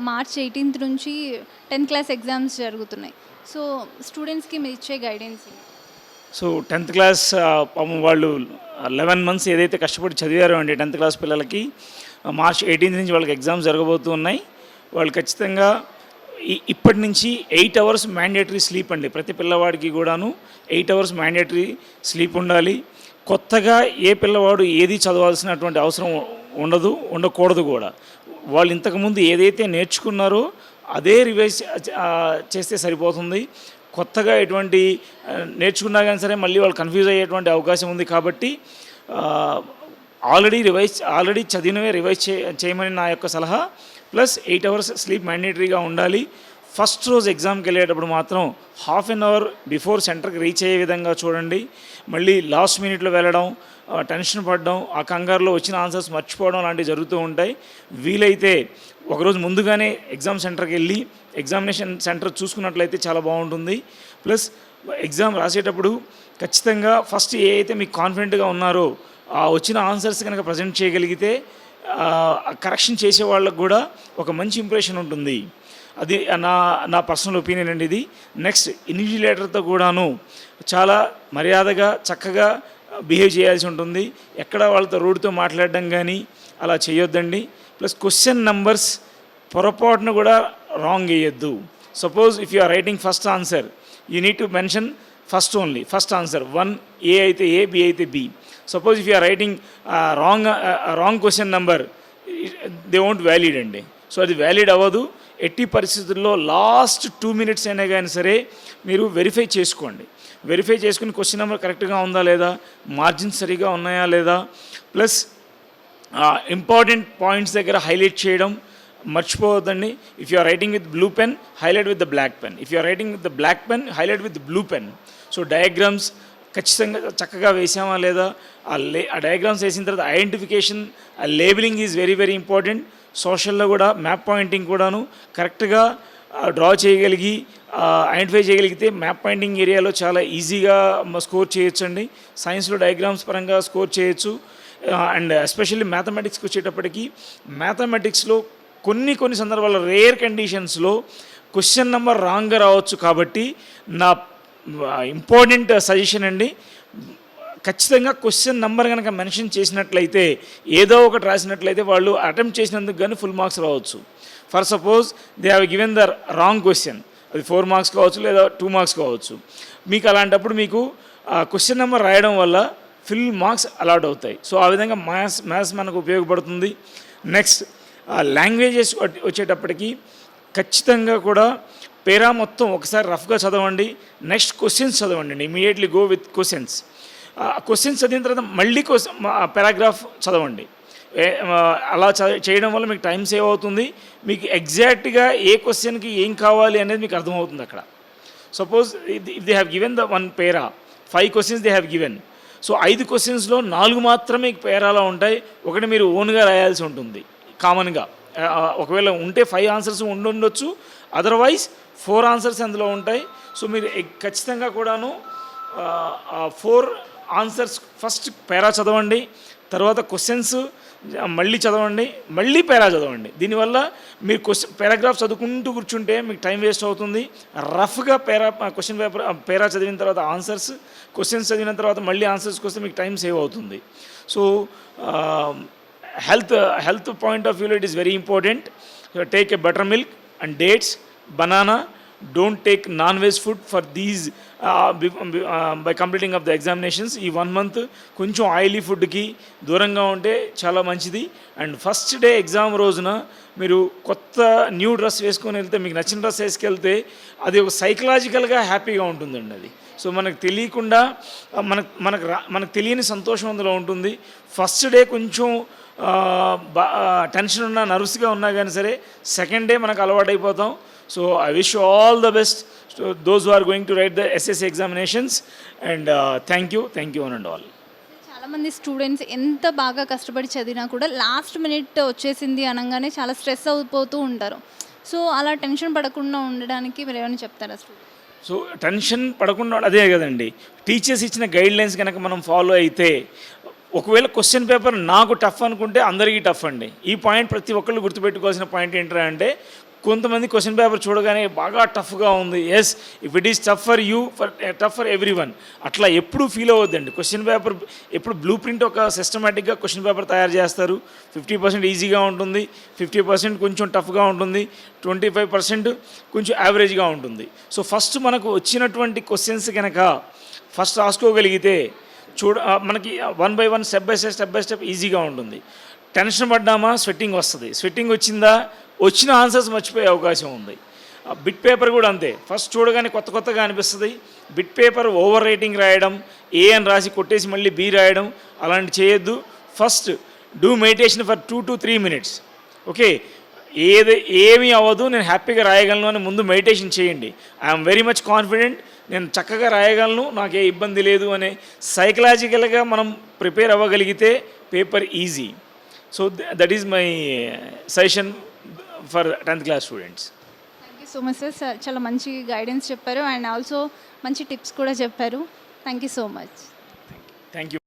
March eighteenth నుంచి tenth class exams జరుగుతున్నాయి. So స్టూడెంట్స్కి మీరు ఇచ్చే గైడెన్స్ సో టెన్త్ క్లాస్ పాపం వాళ్ళు లెవెన్ మంత్స్ ఏదైతే కష్టపడి చదివారో అండి టెన్త్ క్లాస్ పిల్లలకి మార్చ్ ఎయిటీన్త్ నుంచి వాళ్ళకి ఎగ్జామ్స్ జరగబోతున్నాయి. వాళ్ళు ఖచ్చితంగా ఇప్పటి నుంచి ఎయిట్ అవర్స్ మ్యాండేటరీ స్లీప్ అండి. ప్రతి పిల్లవాడికి కూడాను ఎయిట్ అవర్స్ మ్యాండేటరీ స్లీప్ ఉండాలి. కొత్తగా ఏ పిల్లవాడు ఏది చదవాల్సినటువంటి అవసరం ఉండదు ఉండకూడదు కూడా. వాళ్ళు ఇంతకుముందు ఏదైతే నేర్చుకున్నారో అదే రివైజ్ చేస్తే సరిపోతుంది. కొత్తగా ఎటువంటి నేర్చుకున్నా కానీ సరే మళ్ళీ వాళ్ళు కన్ఫ్యూజ్ అయ్యేటువంటి అవకాశం ఉంది కాబట్టి ఆల్రెడీ రివైజ్ ఆల్రెడీ చదివినవే రివైజ్ చే చేయమని నా యొక్క సలహా. ప్లస్ ఎయిట్ అవర్స్ స్లీప్ మ్యాండేటరీగా ఉండాలి. ఫస్ట్ రోజు ఎగ్జామ్కి వెళ్ళేటప్పుడు మాత్రం హాఫ్ అన్ అవర్ బిఫోర్ సెంటర్కి రీచ్ అయ్యే విధంగా చూడండి. మళ్ళీ లాస్ట్ మినిట్లో వెళ్ళడం టెన్షన్ పడడం ఆ కంగారులో వచ్చిన ఆన్సర్స్ మర్చిపోవడం లాంటివి జరుగుతూ ఉంటాయి. వీలైతే ఒకరోజు ముందుగానే ఎగ్జామ్ సెంటర్కి వెళ్ళి ఎగ్జామినేషన్ సెంటర్ చూసుకున్నట్లయితే చాలా బాగుంటుంది. ప్లస్ ఎగ్జామ్ రాసేటప్పుడు ఖచ్చితంగా ఫస్ట్ ఏ అయితే మీకు కాన్ఫిడెంట్గా ఉన్నారో ఆ వచ్చిన ఆన్సర్స్ కనుక ప్రజెంట్ చేయగలిగితే కరెక్షన్ చేసే వాళ్ళకు కూడా ఒక మంచి ఇంప్రెషన్ ఉంటుంది. అది నా నా పర్సనల్ ఒపీనియన్ అండి ఇది. నెక్స్ట్ ఇన్విజిలేటర్తో కూడాను చాలా మర్యాదగా చక్కగా బిహేవ్ చేయాల్సి ఉంటుంది. ఎక్కడ వాళ్ళతో రోడ్డుతో మాట్లాడడం కానీ అలా చేయొద్దండి. ప్లస్ క్వశ్చన్ నంబర్స్ పొరపాటున కూడా రాంగ్ వేయొద్దు suppose if you are writing first answer you need to mention first only first answer one A అయితే ఏ బి అయితే B suppose if you are writing wrong wrong question number they won't valid అండి. So అది valid అవ్వదు. ఎట్టి పరిస్థితుల్లో last two minutes అయినా కానీ సరే మీరు వెరిఫై చేసుకోండి. వెరిఫై చేసుకుని క్వశ్చన్ నెంబర్ కరెక్ట్గా ఉందా లేదా? మార్జిన్ సరిగా ఉన్నాయా లేదా? ప్లస్ ఇంపార్టెంట్ పాయింట్స్ దగ్గర హైలైట్ చేయడం మర్చిపోవద్దండి. If you are writing with blue pen highlight with the black pen. If you are writing with the black pen highlight with blue pen. So diagrams ఖచ్చితంగా చక్కగా వేసామా లేదా? ఆ లే ఆ డయాగ్రామ్స్ వేసిన తర్వాత ఐడెంటిఫికేషన్ ఆ labelling is very very important సోషల్లో కూడా మ్యాప్ పాయింటింగ్ కూడాను కరెక్ట్గా డ్రా చేయగలిగి ఐడెంటిఫై చేయగలిగితే మ్యాప్ పాయింటింగ్ ఏరియాలో చాలా ఈజీగా స్కోర్ చేయొచ్చండి. సైన్స్లో డయాగ్రామ్స్ పరంగా స్కోర్ చేయొచ్చు. అండ్ ఎస్పెషల్లీ మ్యాథమెటిక్స్కి వచ్చేటప్పటికి మ్యాథమెటిక్స్లో కొన్ని కొన్ని సందర్భాల్లో రేర్ కండిషన్స్లో క్వశ్చన్ నెంబర్ రాంగ్గా రావచ్చు కాబట్టి నా ఇంపార్టెంట్ సజెషన్ అండి. ఖచ్చితంగా క్వశ్చన్ నెంబర్ కనుక మెన్షన్ చేసినట్లయితే ఏదో ఒకటి రాసినట్లయితే వాళ్ళు అటెంప్ట్ చేసినందుకు కానీ ఫుల్ మార్క్స్ రావచ్చు. For suppose they have given the wrong question అది ఫోర్ మార్క్స్ కావచ్చు లేదా టూ మార్క్స్ కావచ్చు. మీకు అలాంటప్పుడు మీకు క్వశ్చన్ నెంబర్ రాయడం వల్ల ఫుల్ మార్క్స్ అలాట్ అవుతాయి. సో ఆ విధంగా మ్యాథ్స్ మ్యాథ్స్ మనకు ఉపయోగపడుతుంది. నెక్స్ట్ లాంగ్వేజెస్ వచ్చేటప్పటికి ఖచ్చితంగా కూడా పేరా మొత్తం ఒకసారి రఫ్గా చదవండి. నెక్స్ట్ క్వశ్చన్స్ చదవండి. Immediately go with questions questions చదివిన తర్వాత మళ్ళీ క్వశ్చన్ పారాగ్రాఫ్ చదవండి. అలా చేయడం వల్ల మీకు టైం సేవ్ అవుతుంది. మీకు ఎగ్జాక్ట్గా ఏ క్వశ్చన్కి ఏం కావాలి అనేది మీకు అర్థమవుతుంది అక్కడ. Suppose if they have given the one para five questions they have given so ఐదు క్వశ్చన్స్లో నాలుగు మాత్రమే పేరాలో ఉంటాయి. ఒకటి మీరు ఓన్గా రాయాల్సి ఉంటుంది. కామన్గా ఒకవేళ ఉంటే ఫైవ్ ఆన్సర్స్ ఉండుండొచ్చు అదర్వైజ్ ఫోర్ ఆన్సర్స్ అందులో ఉంటాయి. సో మీరు ఖచ్చితంగా కూడాను ఫోర్ ఆన్సర్స్ ఫస్ట్ పేరా చదవండి తర్వాత క్వశ్చన్స్ మళ్ళీ చదవండి మళ్ళీ పేరా చదవండి. దీనివల్ల మీరు క్వశ్చన్ పారాగ్రాఫ్ చదువుకుంటూ కూర్చుంటే మీకు టైం వేస్ట్ అవుతుంది. రఫ్గా పేరా క్వశ్చన్ పేపర్ పేరా చదివిన తర్వాత ఆన్సర్స్ క్వశ్చన్స్ చదివిన తర్వాత మళ్ళీ ఆన్సర్స్కి వస్తే మీకు టైం సేవ్ అవుతుంది. So health health point of వ్యూలో it is very important. Take a butter milk and dates. Banana don't take non veg food for these by completing of the examinations ఈ one month కొంచెం oily ఫుడ్కి దూరంగా ఉంటే చాలా మంచిది. And first day exam రోజున మీరు కొత్త న్యూ డ్రెస్ వేసుకొని వెళ్తే మీకు నచ్చిన డ్రెస్ వేసుకెళ్తే అది ఒక సైకలాజికల్గా హ్యాపీగా ఉంటుందండి అది. సో మనకు తెలియకుండా మనకు మనకు రా మనకు తెలియని సంతోషం అందులో ఉంటుంది. ఫస్ట్ డే కొంచెం బా టెన్షన్ ఉన్నా నర్వస్గా ఉన్నా కానీ సరే సెకండ్ డే మనకు అలవాటైపోతాం. So I wish all the best those are going to write the SSC examinations and thank you thank you and all చాలామంది స్టూడెంట్స్ ఎంత బాగా కష్టపడి చదివినా కూడా లాస్ట్ మినిట్ వచ్చేసింది అనగానే చాలా స్ట్రెస్ అయిపోతూ ఉంటారు. సో అలా టెన్షన్ పడకుండా ఉండడానికి మీరు ఏమైనా చెప్తారా స్టూడెంట్ సో టెన్షన్ పడకుండా అదే కదండి. టీచర్స్ ఇచ్చిన గైడ్ లైన్స్ కనుక మనం ఫాలో అయితే ఒకవేళ క్వశ్చన్ పేపర్ నాకు టఫ్ అనుకుంటే అందరికీ టఫ్ అండి. ఈ పాయింట్ ప్రతి ఒక్కళ్ళు గుర్తుపెట్టుకోవాల్సిన పాయింట్ ఏంటంటే కొంతమంది క్వశ్చన్ పేపర్ చూడగానే బాగా టఫ్గా ఉంది. Yes if it is tough for you for tough for everyone అట్లా ఎప్పుడు ఫీల్ అవ్వద్దండి. క్వశ్చన్ పేపర్ ఎప్పుడు బ్లూ ప్రింట్ ఒక సిస్టమేటిక్గా క్వశ్చన్ పేపర్ తయారు చేస్తారు. ఫిఫ్టీ పర్సెంట్ ఈజీగా ఉంటుంది. ఫిఫ్టీ పర్సెంట్ కొంచెం టఫ్గా ఉంటుంది. ట్వంటీ ఫైవ్ పర్సెంట్ కొంచెం యావరేజ్గా ఉంటుంది. సో ఫస్ట్ మనకు వచ్చినటువంటి క్వశ్చన్స్ కనుక ఫస్ట్ రాసుకోగలిగితే చూడ మనకి one by one step by step step by step ఈజీగా ఉంటుంది. టెన్షన్ పడ్డామా? స్వెట్టింగ్ వస్తుంది. స్వెట్టింగ్ వచ్చిందా? వచ్చిన ఆన్సర్స్ మర్చిపోయే అవకాశం ఉంది. ఆ బిట్ పేపర్ కూడా అంతే. ఫస్ట్ చూడగానే కొత్త కొత్తగా అనిపిస్తుంది. బిట్ పేపర్ ఓవర్ రేటింగ్ రాయడం ఏ అని రాసి కొట్టేసి మళ్ళీ బి రాయడం అలాంటి చేయొద్దు. First do meditation for two to three minutes. Okay ఏది ఏమీ అవ్వదు. నేను హ్యాపీగా రాయగలను అని ముందు మెడిటేషన్ చేయండి. I'm very much confident. నేను చక్కగా రాయగలను. నాకు ఏ ఇబ్బంది లేదు అనే సైకలాజికల్గా మనం prepare అవ్వగలిగితే paper easy. So that is my suggestion. For tenth class students thank you so much sir చాలా మంచి గైడెన్స్ చెప్పారు. అండ్ ఆల్సో మంచి టిప్స్ కూడా చెప్పారు. Thank you so much thank you